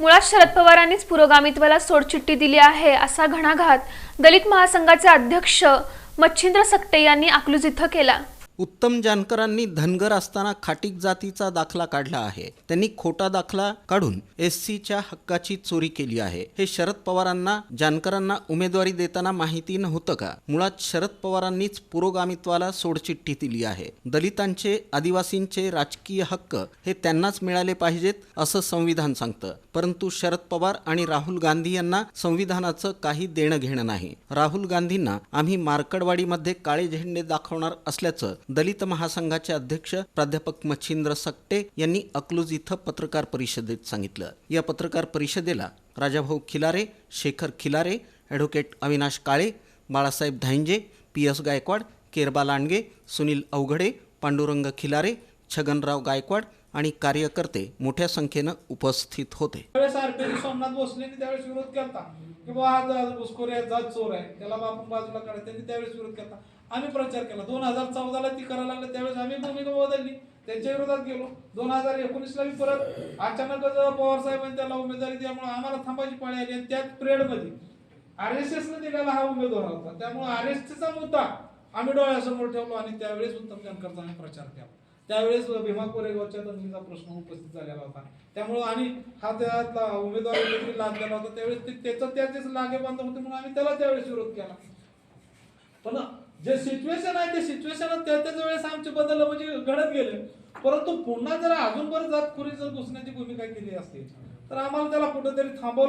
मुळात शरद पवारांनीच पुरोगामित्वाला सोडचिठ्ठी दिली आहे असा घणाघात दलित महासंघाचे अध्यक्ष मच्छिंद्र सकटे यांनी अकलूज इथं केला. उत्तम जानकरांनी धनगर असताना खाटीक जातीचा दाखला काढला आहे. त्यांनी खोटा दाखला काढून एस सीच्या हक्काची चोरी केली आहे. हे शरद पवारांना जानकरांना उमेदवारी देताना माहिती नव्हतं का? मुळात शरद पवारांनीच पुरोगामित्वाला सोडचिठ्ठी दिली आहे. दलितांचे आदिवासींचे राजकीय हक्क हे त्यांनाच मिळाले पाहिजेत असं संविधान सांगतं. परंतु शरद पवार आणि राहुल गांधी यांना संविधानाचं काही देणं घेणं नाही. राहुल गांधींना आम्ही मार्कडवाडीमध्ये काळे झेंडे दाखवणार असल्याचं दलित महासंघाचे अध्यक्ष प्राध्यापक मच्छिंद्र सकटे यांनी अकलूज इथं पत्रकार परिषदेत सांगितलं. या पत्रकार परिषदेला Rajabhau Khilare Shekhar Khilare advocate Avinash Kale Balasaheb Dhanje P S Gaikwad Kerba Landge Sunil Avghade Pandurang Khilare Chhaganrao Gaikwad आणि कार्यकर्ते मोठ्या संख्येनं उपस्थित होते. सोमनाथ भोसलेंनी त्यावेळेस विरोध केला की बाबा हा जा- घुसखोर आहे जात चोर आहे त्याला आपण बाजूला काढा त्यांनी त्यावेळेस विरोध केला. आम्ही प्रचार केला. दोन हजार चौदाला ती करायला लागलं त्यावेळेस आम्ही भूमिका बदलली. त्यांच्या विरोधात गेलो. दोन हजार एकोणीसला मी परत अचानकच पवार साहेबांनी त्याला उमेदवारी त्यामुळे आम्हाला थांबायची पाळी आली आणि त्याच पिरियड आर एस एसनं दिलेला हा उमेदवार होता. त्यामुळे आर एस एसचा मुद्दा आम्ही डोळ्यासमोर ठेवलो आणि त्यावेळेस उत्तम जानकरचा आम्ही प्रचार केला. त्यावेळेस भीमा कोरेगावच्या दंगलीचा प्रश्न उपस्थित झालेला होता. त्यामुळे आणि हा त्यातला उमेदवार लागलेला होता त्यावेळेस ते- त्याचं त्याचेच लागे बांधव होते म्हणून आम्ही त्याला त्यावेळेस विरोध केला. पण जे सिच्युएशन आहे ते सिच्युएशन त्या त्याच वेळेस आमचे बदल म्हणजे घडत गेले. परंतु पुन्हा जर अजून परत जात खुरी जर घुसण्याची भूमिका केली असती तर आम्हाला त्याला कुठेतरी थांबवलं